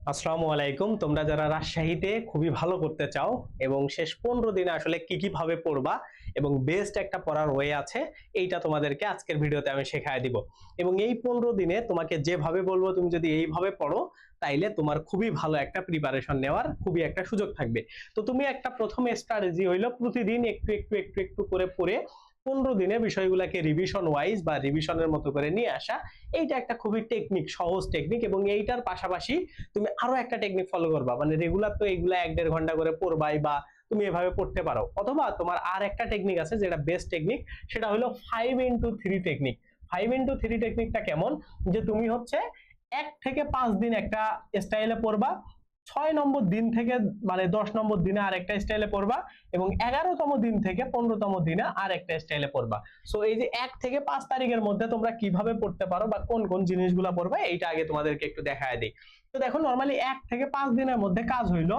আসসালামু আলাইকুম। তোমরা যারা রাজশাহীতে খুবই ভালো করতে চাও এবং শেষ পনেরো দিনে আসলে কি কি ভাবে পড়বা এবং বেস্ট একটা পড়ার ওয়ে আছে, এইটা তোমাদেরকে আজকের ভিডিওতে আমি শেখায় দিব। এবং এই পনেরো দিনে তোমাকে যেভাবে বলব, তুমি যদি এইভাবে পড়ো, তাইলে তোমার খুবই ভালো একটা প্রিপারেশন নেওয়ার খুবই একটা সুযোগ থাকবে। তো তুমি একটা প্রথম স্ট্র্যাটেজি হইল প্রতিদিন একটু একটু একটু একটু করে পড়ে পনেরো দিনে বিষয়গুলোকে রিভিশন ওয়াইজ বা রিভিশনের মতো করে নিয়ে আসা, এইটা একটা খুবই টেকনিক সহজ টেকনিক এবং এইটার পাশাপাশি তুমি আরও একটা টেকনিক ফলো করবা। মানে রেগুলার তো এইগুলা এক দেড় ঘণ্টা করে পড়বাই বা তুমি এভাবে পড়তে পারো। অথবা তোমার আর একটা টেকনিক আছে যেটা বেস্ট টেকনিক সেটা হলো five into three technique five into three টেকনিকটা কেমন? যে তুমি হচ্ছে এক থেকে পাঁচ দিন একটা স্টাইলে পড়বা ছয় নম্বর দিন থেকে মানে দশ নম্বর দিনে আর একটা স্টাইলে পড়বা এবং এগারোতম দিন থেকে পনেরোতম দিনে আর একটা স্টাইলে পড়বা। সো এই যে এক থেকে পাঁচ তারিখের মধ্যে তোমরা কীভাবে পড়তে পারো বা কোন কোন জিনিসগুলো পড়বে, এইটা আগে তোমাদেরকে একটু দেখায় দিই। তো দেখো নর্মালি এক থেকে পাঁচ দিনের মধ্যে কাজ হইল।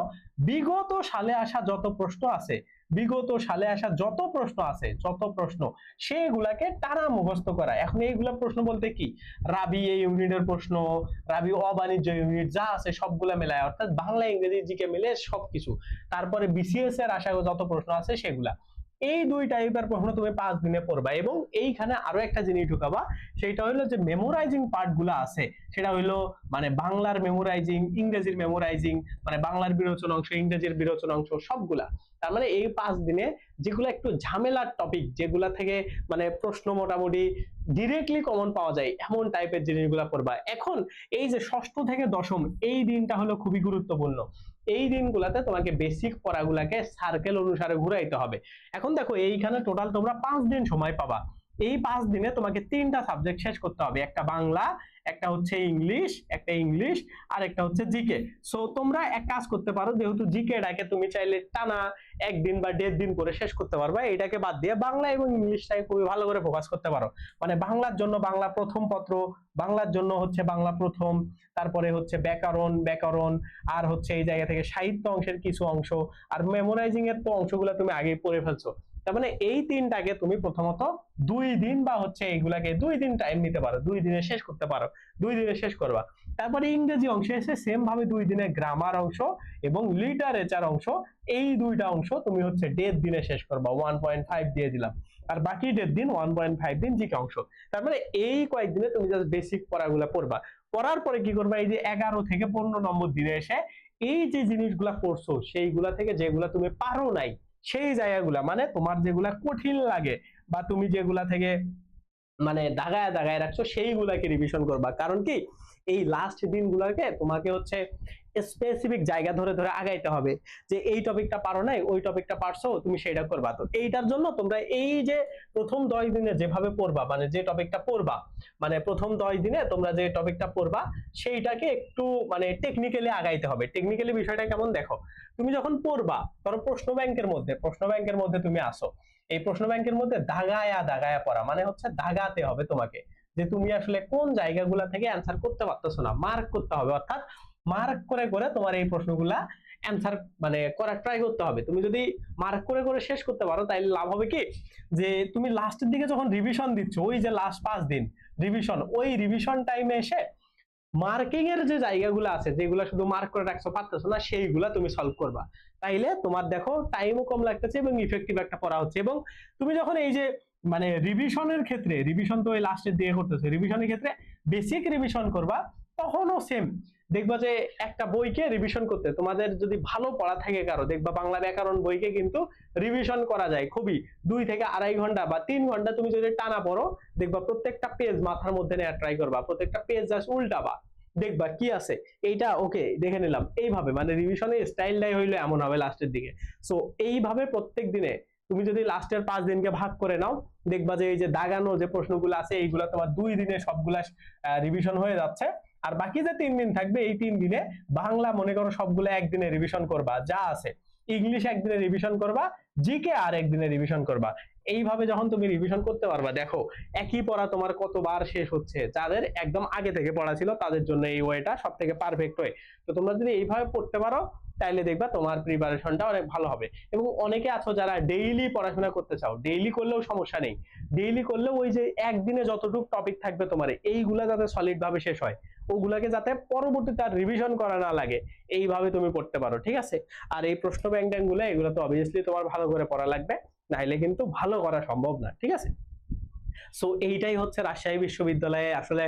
বিগত সালে আসা যত প্রশ্ন আছে, বিগত সালে আসা যত প্রশ্ন আছে, যত প্রশ্ন, সেগুলাকে টানা মুখস্থ করা। এখন এইগুলা প্রশ্ন বলতে কি? রাবি এই ইউনিটের প্রশ্ন, রাবি অবাণিজ্য ইউনিট যা আছে সবগুলা মেলায়, অর্থাৎ বাংলা, ইংরেজি, জিকে মিলে সবকিছু। তারপরে বিসিএস এর আশা যত প্রশ্ন আছে সেগুলা। এই দুই টাইপের প্রশ্ন তুমি পাঁচ দিনে পড়বা এবং এইখানে আরও একটা জিনিস ঢুকাবা সেটা হইল যে মেমোরাইজিং পার্টগুলা আছে, সেটা হইল মানে বাংলার মেমোরাইজিং ইংরেজির মেমোরাইজিং মানে বাংলার বিরোচন অংশ ইংরেজির বিরোচন অংশ সবগুলা। তার মানে এই পাঁচ দিনে যেগুলো একটু ঝামেলার টপিক যেগুলা থেকে মানে প্রশ্ন মোটামুটি ডিরেক্টলি কমন পাওয়া যায়, এমন টাইপের জিনিসগুলো করবা। এখন এই যে ষষ্ঠ থেকে দশম, এই দিনটা হলো খুবই গুরুত্বপূর্ণ। এই দিনগুলাতে তোমাকে বেসিক পড়াগুলাকে সার্কেল অনুসারে ঘুরাইতে হবে। এখন দেখো, এইখানে টোটাল তোমরা পাঁচ দিন সময় পাবা। এই পাঁচ দিনে তোমাকে তিনটা সাবজেক্ট শেষ করতে হবে। একটা বাংলা, একটা হচ্ছে ইংলিশ, একটা ইংলিশ, আর একটা হচ্ছে জিকে সো তোমরা এক কাজ করতে পারো, যেহেতু জিকে ডাকে তুমি চাইলে টানা একদিন বা দেড় দিন করে শেষ করতে পারবা। এটাকে বাদ দিয়ে বাংলা এবং ইংলিশটাকে খুবই ভালো করে ফোকাস করতে পারো। মানে বাংলার জন্য বাংলা প্রথম পত্র, বাংলার জন্য হচ্ছে বাংলা প্রথম, তারপরে হচ্ছে ব্যাকরণ ব্যাকরণ, আর হচ্ছে এই জায়গা থেকে সাহিত্য অংশের কিছু অংশ, আর মেমোরাইজিং এর তো অংশগুলো তুমি আগেই পড়ে ফেলছো। তার মানে এই তিনটাকে তুমি প্রথমত দুই দিন বা হচ্ছে এইগুলাকে দুই দিন টাইম নিতে পারো, দুই দিনে শেষ করতে পারো, দুই দিনে শেষ করবা। তারপরে ইংরেজি অংশে এসে সেম ভাবে দুই দিনে গ্রামার অংশ এবং লিটারেচার অংশ, এই দুইটা অংশ তুমি হচ্ছে দেড় দিনে শেষ করবা ওয়ান পয়েন্ট ফাইভ দিয়ে দিলাম। আর বাকি দেড় দিন ওয়ান পয়েন্ট ফাইভ দিন জিকে অংশ। তার মানে এই কয়েকদিনে তুমি জাস্ট বেসিক পড়াগুলা পড়বা। পড়ার পরে কি করবা, এই যে এগারো থেকে পনেরো নম্বর দিনে এসে এই যে জিনিসগুলা পড়ছো, সেইগুলা থেকে যেগুলা তুমি পারো নাই সেই জায়গাগুলা মানে তোমার যেগুলা কঠিন লাগে বা তুমি যেগুলা থেকে মানে দাগায় দাগায় রাখছো, সেইগুলাকে রিভিশন করবা। কারণ কি? এই লাস্ট দিনগুলোকে তোমাকে হচ্ছে স্পেসিফিক জায়গা ধরে ধরে আগাইতে হবে যে এই টপিকটা পারো নাই, ওই টপিকটা পারছ, তুমি সেটা করবা। তো এইটার জন্য তোমরা এই যে প্রথম দশ দিনে যেভাবে পড়বা মানে যে টপিকটা পড়বা মানে প্রথম দশ দিনে তোমরা যে টপিকটা পড়বা, সেইটাকে একটু মানে টেকনিক্যালি আগাইতে হবে। টেকনিক্যালি বিষয়টা কেমন দেখো? তুমি যখন পড়বা, ধরো প্রশ্ন ব্যাংকের মধ্যে, প্রশ্ন ব্যাংকের মধ্যে তুমি আসো। এই প্রশ্ন ব্যাংকের মধ্যে দাগায়া দাগায়া পড়া মানে হচ্ছে দাগাতে হবে তোমাকে। যে তুমি আসলে কোন জায়গাগুলা থেকে অ্যান্সার করতে পারতেছো না মার্ক করতে হবে, অর্থাৎ মার্ক করে করে তোমার এই প্রশ্নগুলা অ্যান্সার মানে করার ট্রাই করতে হবে। তুমি যদি মার্ক করে করে শেষ করতে পারো তাহলে লাভ হবে কি? যে তুমি লাস্টের দিকে যখন রিভিশন দিচ্ছ, ওই যে লাস্ট পাঁচ দিন রিভিশন ওই রিভিশন টাইমে এসে মার্কিং এর যে জায়গাগুলো আছে, যেগুলো শুধু মার্ক করে রাখছো, পারতেছো না, সেইগুলা তুমি সলভ করবা। তাইলে তোমার দেখো টাইমও কম লাগতেছে এবং ইফেক্টিভ একটা পড়া হচ্ছে। এবং তুমি যখন এই যে মানে রিভিশনের ক্ষেত্রে রিভিশন তো ওই লাস্টের দিকে করতেছে রিভিশনের ক্ষেত্রে বেসিক রিভিশন করবা, তখনও সেম দেখবা যে একটা বইকে রিভিশন করতে, তোমাদের যদি ভালো পড়া থাকে কারও, দেখবা বাংলা ব্যাকরণ বইকে কিন্তু রিভিশন করা যায় খুবই। দুই থেকে আড়াই ঘণ্টা বা তিন ঘণ্টা তুমি যদি টানা পড়ো, দেখবা প্রত্যেকটা পেজ মাথার মধ্যে নেওয়ার ট্রাই করবা, প্রত্যেকটা পেজ জাস্ট উল্টাবা। দেখবা কি আছে? এইটা ওকে দেখে নিলাম। এইভাবে মানে রিভিশনের স্টাইলটাই হইল এমন হবে লাস্টের দিকে। সো এইভাবে প্রত্যেক দিনে তুমি যদি লাস্টের পাঁচ দিনকে ভাগ করে নাও, দেখবা যে এই যে দাগানো যে প্রশ্নগুলো আছে, এইগুলো তোমার দুই দিনে সবগুলা রিভিশন হয়ে যাচ্ছে। আর বাকি যে তিন দিন থাকবে, এই তিন দিনে বাংলা মনে করো সবগুলো একদিনে রিভিশন করবা, যা আছে। ইংলিশ একদিনে রিভিশন করবা জিকে আর একদিনে রিভিশন করবা। এইভাবে যখন তুমি রিভিশন করতে পারবা, দেখো, একই পড়া তোমার কতবার শেষ হচ্ছে, যাদের একদম আগে থেকে পড়া ছিল, তাদের জন্য এই ওয়েটা সব থেকে পারফেক্ট ওয়ে তো তোমরা যদি এইভাবে পড়তে পারো তাইলে দেখবা তোমার প্রিপারেশনটা অনেক ভালো হবে। এবং অনেকে আছো যারা ডেইলি পড়াশোনা করতে চাও ডেইলি করলেও সমস্যা নেই। ডেইলি করলেও ওই যে একদিনে যতটুকু টপিক থাকবে তোমার, এইগুলা যাতে সলিড ভাবে শেষ হয়, ওগুলাকে যাতে পরবর্তীতে আর রিভিশন করা না লাগে, এইভাবে তুমি পড়তে পারো, ঠিক আছে? আর এই প্রশ্ন ব্যাংক ট্যাঙ্কগুলো, এগুলো তো অবভিয়াসলি তোমার ভালো করে পড়া লাগবে, নাইলে কিন্তু ভালো করা সম্ভব না, ঠিক আছে? সো এইটাই হচ্ছে রাজশাহী বিশ্ববিদ্যালয়ে আসলে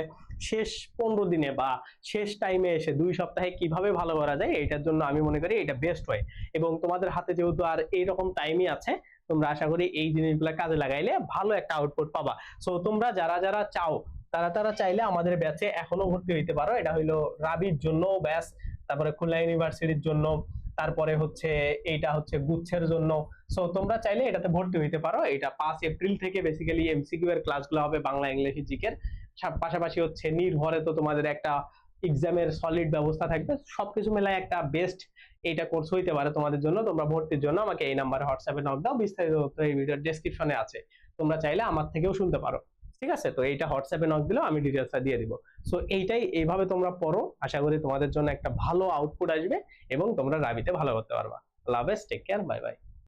শেষ পনেরো দিনে বা শেষ টাইমে এসে দুই সপ্তাহে কীভাবে ভালো করা যায় এটার জন্য আমি মনে করি এটা বেস্ট হয় এবং তোমাদের হাতে যেহেতু আর এইরকম টাইমই আছে, তোমরা আশা করি এই জিনিসগুলো কাজে লাগাইলে ভালো একটা আউটপুট পাবা। সো তোমরা যারা যারা চাও, তারা তারা চাইলে আমাদের ব্যাচে এখনও ভর্তি হইতে পারো। এটা হইল রাবির জন্য ব্যাচ তারপরে খুলনা ইউনিভার্সিটির জন্য। তারপরে হচ্ছে এইটা হচ্ছে গুচ্ছের জন্য। সো তোমরা চাইলে এটাতে ভর্তি হইতে পারো। এটা পাঁচ এপ্রিল থেকে বেসিক্যালি এমসিকিউ এর ক্লাসগুলো হবে বাংলা, ইংলিশ জিকের পাশাপাশি হচ্ছে নির্ভরে তো তোমাদের একটা এক্সামের সলিড ব্যবস্থা থাকবে। সবকিছু মেলায় একটা বেস্ট এইটা কোর্স হইতে পারে তোমাদের জন্য। তোমরা ভর্তির জন্য আমাকে এই নাম্বারে হোয়াটসঅ্যাপে নক দাও। বিস্তারিত তথ্য ভিডিওর ডেসক্রিপশনে আছে। তোমরা চাইলে আমার থেকেও শুনতে পারো। ঠিক আছে? তো এইটা হোয়াটসঅ্যাপে নক দিলেও আমি ডিটেলসটা দিয়ে দিব। সো এইটাই এইভাবে তোমরা পড়ো। আশা করি তোমাদের জন্য একটা ভালো আউটপুট আসবে এবং তোমরা রাবিতে ভালো করতে পারবা। Love take care bye bye